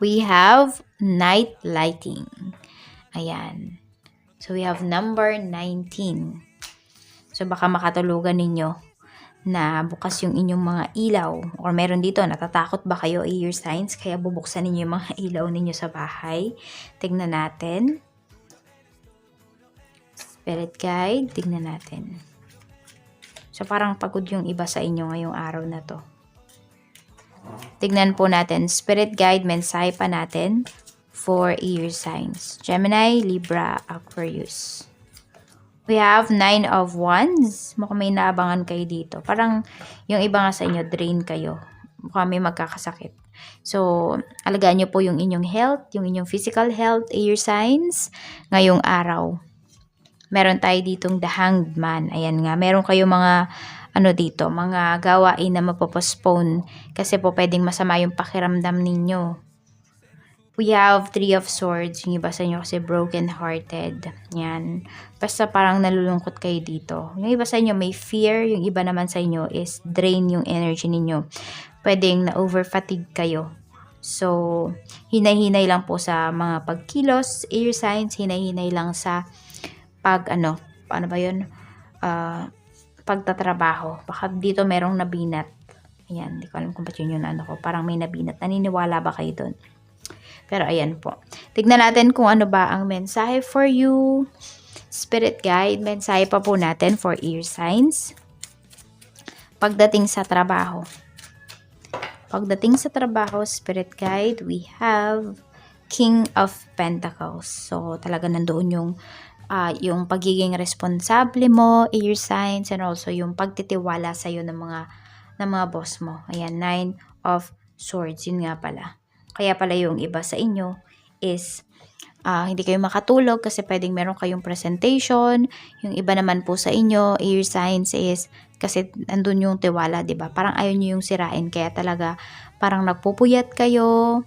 We have night lighting. Ayan. So, we have number 19. So, baka makatulugan ninyo na bukas yung inyong mga ilaw. Or meron dito, natatakot ba kayo air signs? Kaya bubuksan ninyo yung mga ilaw ninyo sa bahay. Tignan natin. Spirit guide, tignan natin. So, parang pagod yung iba sa inyo ngayong araw na to. Tignan po natin. Spirit guide, mensahe pa natin for ear signs. Gemini, Libra, Aquarius. We have nine of wands. Mukhang may naabangan kayo dito. Parang yung iba nga sa inyo, drain kayo. Mukhang may magkakasakit. So, alagaan nyo po yung inyong health, yung inyong physical health, ear signs, ngayong araw. Meron tayo ditong the hanged man. Ayan nga, meron kayo mga ano dito, mga gawain na mapopostpone kasi po pwedeng masama yung pakiramdam ninyo. We have Three of Swords, yung iba sa inyo kasi broken-hearted. Yan. Basta parang nalulungkot kayo dito. Yung iba sa inyo may fear, yung iba naman sa inyo is drain yung energy ninyo. Pwedeng na-overfatigue kayo. So, hinay-hinay lang po sa mga pagkilos, air signs, hinay-hinay lang sa pag ano, paano ba yun? Ah, pagtatrabaho. Baka dito merong nabinat. Ayan, hindi ko alam kung ba't yun yung ano ko. Parang may nabinat. Naniniwala ba kayo doon? Pero ayan po. Tignan natin kung ano ba ang mensahe for you. Spirit guide, mensahe pa po natin for ear signs. Pagdating sa trabaho. Pagdating sa trabaho, spirit guide, we have King of Pentacles. So, talaga nandoon yung uh, yung pagiging responsable mo, ear signs, and also yung pagtitiwala sa iyo ng mga ng mga boss mo. Ayan, nine of swords, yun nga pala. Kaya pala yung iba sa inyo is uh, hindi kayo makatulog kasi pwedeng meron kayong presentation. Yung iba naman po sa inyo, ear signs is kasi andun yung tiwala, 'di ba? Parang ayaw niyo yung sirain kaya talaga parang nagpupuyat kayo.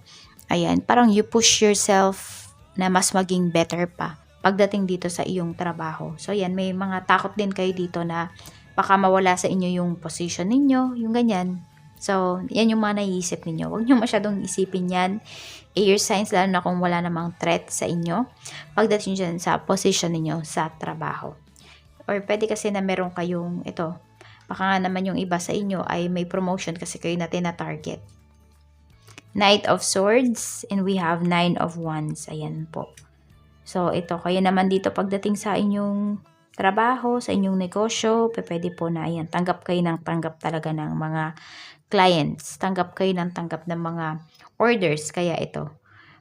Ayan, parang you push yourself na mas maging better pa pagdating dito sa iyong trabaho. So, yan, may mga takot din kayo dito na baka mawala sa inyo yung position ninyo, yung ganyan. So, yan yung mga naiisip ninyo. Huwag nyo masyadong isipin yan. Air signs, lalo na kung wala namang threat sa inyo. Pagdating dyan sa position ninyo sa trabaho. Or pwede kasi na meron kayong, ito, baka nga naman yung iba sa inyo ay may promotion kasi kayo na tina-target. Knight of Swords, and we have Nine of Wands. Ayan po. So, ito, kayo naman dito pagdating sa inyong trabaho, sa inyong negosyo, pwede po na, ayan, tanggap kayo ng tanggap talaga ng mga clients. Tanggap kayo ng tanggap ng mga orders. Kaya ito,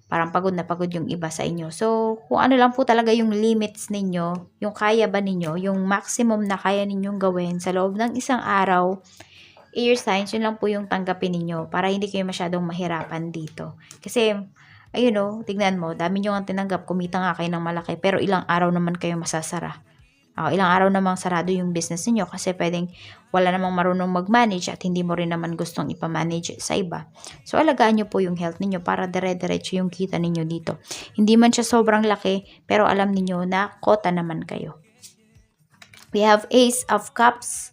parang pagod na pagod yung iba sa inyo. So, kung ano lang po talaga yung limits ninyo, yung kaya ba ninyo, yung maximum na kaya ninyong gawin sa loob ng isang araw, air signs, yun lang po yung tanggapin ninyo para hindi kayo masyadong mahirapan dito. Kasi, ayun o, tignan mo, dami nyo nga tinanggap, kumita nga kayo ng malaki, pero ilang araw naman kayo masasara. Uh, ilang araw namang sarado yung business niyo kasi pwedeng wala namang marunong mag-manage at hindi mo rin naman gustong ipamanage sa iba. So, alagaan nyo po yung health ninyo para dire-diretso yung kita ninyo dito. Hindi man siya sobrang laki, pero alam ninyo na kota naman kayo. We have Ace of Cups.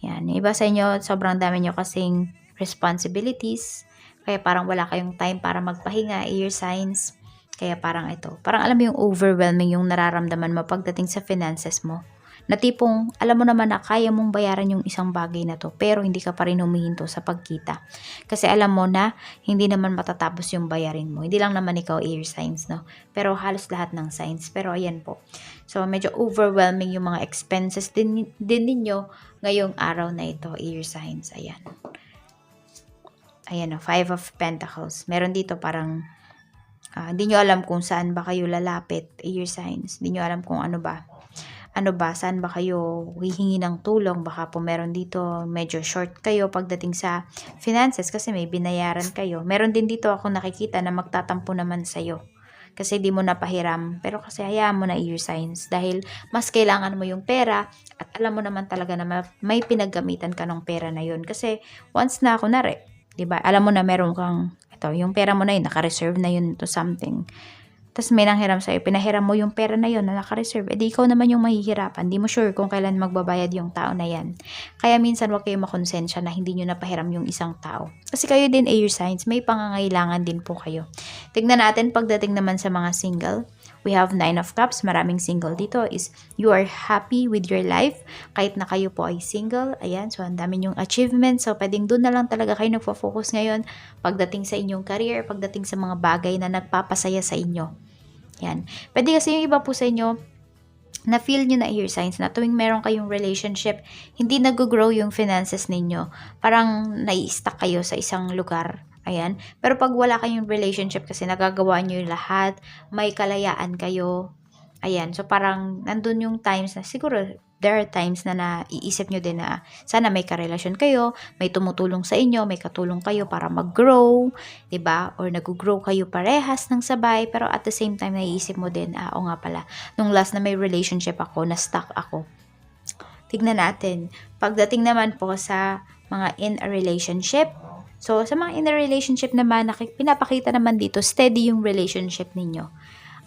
Yan, iba sa inyo, sobrang dami nyo kasing responsibilities. Kaya parang wala kayong time para magpahinga, ear signs. Kaya parang ito, parang alam mo yung overwhelming yung nararamdaman mo pagdating sa finances mo. Na tipong, alam mo naman na kaya mong bayaran yung isang bagay na to, pero hindi ka pa rin humihinto sa pagkita. Kasi alam mo na, hindi naman matatapos yung bayarin mo. Hindi lang naman ikaw air signs, no? Pero halos lahat ng signs. Pero ayan po. So, medyo overwhelming yung mga expenses din, din ninyo ngayong araw na ito, air signs. Ayan. Ayan o, Five of Pentacles. Meron dito parang Uh, hindi nyo alam kung saan ba kayo lalapit, your signs. Hindi nyo alam kung ano ba. ano ba, saan ba kayo hihingi ng tulong? Baka po meron dito, medyo short kayo pagdating sa finances kasi may binayaran kayo. Meron din dito ako nakikita na magtatampo naman sa'yo kasi di mo napahiram. Pero kasi hayaan mo na ear signs dahil mas kailangan mo yung pera at alam mo naman talaga na ma- may pinaggamitan ka ng pera na yun. Kasi once na ako nare, di ba, alam mo na meron kang, ito, yung pera mo na yun, naka-reserve na yun to something. Tapos may nanghiram sa'yo, pinahiram mo yung pera na yun na naka-reserve. Eh di ikaw naman yung mahihirapan. Di mo sure kung kailan magbabayad yung tao na yan. Kaya minsan wag kayo makonsensya na hindi nyo napahiram yung isang tao. Kasi kayo din air signs, may pangangailangan din po kayo. Tignan natin pagdating naman sa mga single. We have nine of cups. Maraming single dito is you are happy with your life. Kahit na kayo po ay single. Ayan. So, ang dami yung achievements. So, pwedeng doon na lang talaga kayo nagpo-focus ngayon pagdating sa inyong career, pagdating sa mga bagay na nagpapasaya sa inyo. Yan. Pwede kasi yung iba po sa inyo, na feel nyo na ear signs na tuwing meron kayong relationship, hindi nag-grow yung finances ninyo. Parang nai-stuck kayo sa isang lugar. Ayan. Pero pag wala kayong relationship kasi nagagawa nyo yung lahat, may kalayaan kayo. Ayan. So parang nandun yung times na siguro there are times na naiisip nyo din na sana may karelasyon kayo, may tumutulong sa inyo, may katulong kayo para mag-grow, ba? Or nag-grow kayo parehas ng sabay, pero at the same time naiisip mo din, ah, o nga pala, nung last na may relationship ako, na stuck ako. Tignan natin. Pagdating naman po sa mga in a relationship, so sa mga in a relationship naman, pinapakita naman dito, steady yung relationship ninyo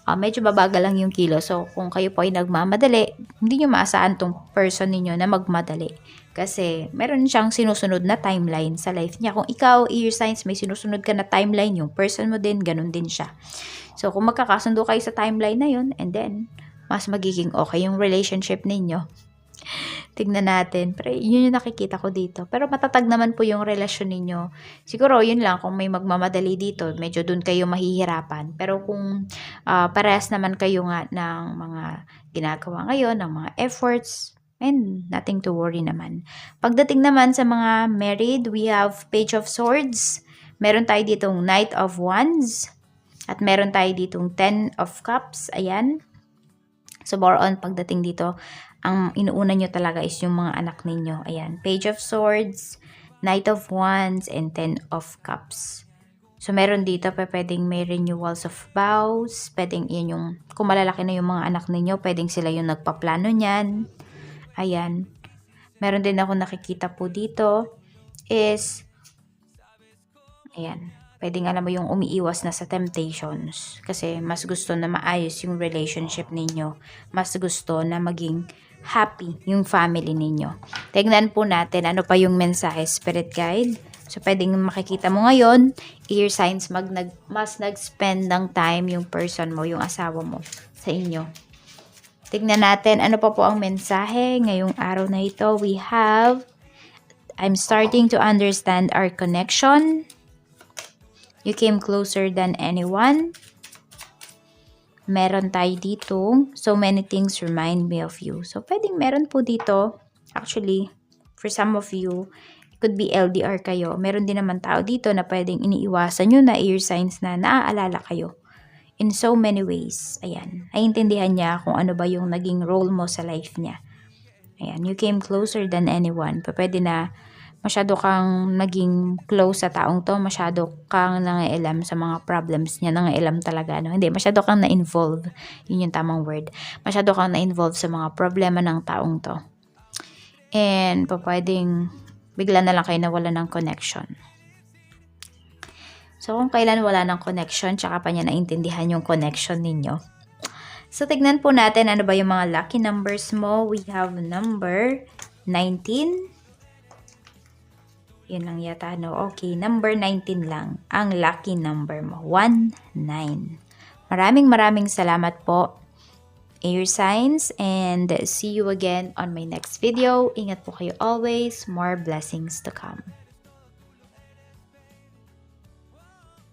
uh, medyo babagal lang yung kilo. So, kung kayo po ay nagmamadali, hindi nyo maasahan tong person ninyo na magmadali. Kasi, meron siyang sinusunod na timeline sa life niya. Kung ikaw, ear signs, may sinusunod ka na timeline, yung person mo din, ganun din siya. So, kung magkakasundo kayo sa timeline na yun, and then, mas magiging okay yung relationship ninyo. Tignan natin. Pero yun yung nakikita ko dito. Pero matatag naman po yung relasyon ninyo. Siguro, yun lang. Kung may magmamadali dito, medyo dun kayo mahihirapan. Pero kung uh, parehas naman kayo nga ng mga ginagawa ngayon, ng mga efforts, and nothing to worry naman. Pagdating naman sa mga married, we have Page of Swords. Meron tayo ditong Knight of Wands. At meron tayo ditong Ten of Cups. Ayan. So, more on pagdating dito, ang inuuna nyo talaga is yung mga anak ninyo. Ayan, Page of Swords, Knight of Wands, and Ten of Cups. So, meron dito, pwedeng may renewals of vows, pwedeng yun yung, kung malalaki na yung mga anak ninyo, pwedeng sila yung nagpaplano niyan. Ayan. Meron din ako nakikita po dito, is, ayan, pwedeng alam mo yung umiiwas na sa temptations. Kasi mas gusto na maayos yung relationship ninyo. Mas gusto na maging happy yung family ninyo. Tignan po natin ano pa yung mensahe spirit guide. So, pwedeng makikita mo ngayon, ear signs, mag, nag, mas nag-spend ng time yung person mo, yung asawa mo sa inyo. Tignan natin ano pa po ang mensahe ngayong araw na ito. We have, I'm starting to understand our connection. You came closer than anyone meron tayo dito, so many things remind me of you. So, pwedeng meron po dito, actually, for some of you, it could be LDR kayo. Meron din naman tao dito na pwedeng iniiwasan nyo na ear signs na naaalala kayo. In so many ways. Ayan. Naiintindihan niya kung ano ba yung naging role mo sa life niya. Ayan. You came closer than anyone. Pwede na masyado kang naging close sa taong to, masyado kang nangailam sa mga problems niya, nangailam talaga, no? Hindi, masyado kang na-involve, yun yung tamang word. Masyado kang na-involve sa mga problema ng taong to. And, pwedeng bigla na lang kayo nawala ng connection. So, kung kailan wala ng connection, tsaka pa niya naintindihan yung connection ninyo. So, tignan po natin ano ba yung mga lucky numbers mo. We have number 19, yun lang yata, no? Okay, number 19 lang. Ang lucky number mo. 1, 9. Maraming maraming salamat po. Air signs and see you again on my next video. Ingat po kayo always. More blessings to come.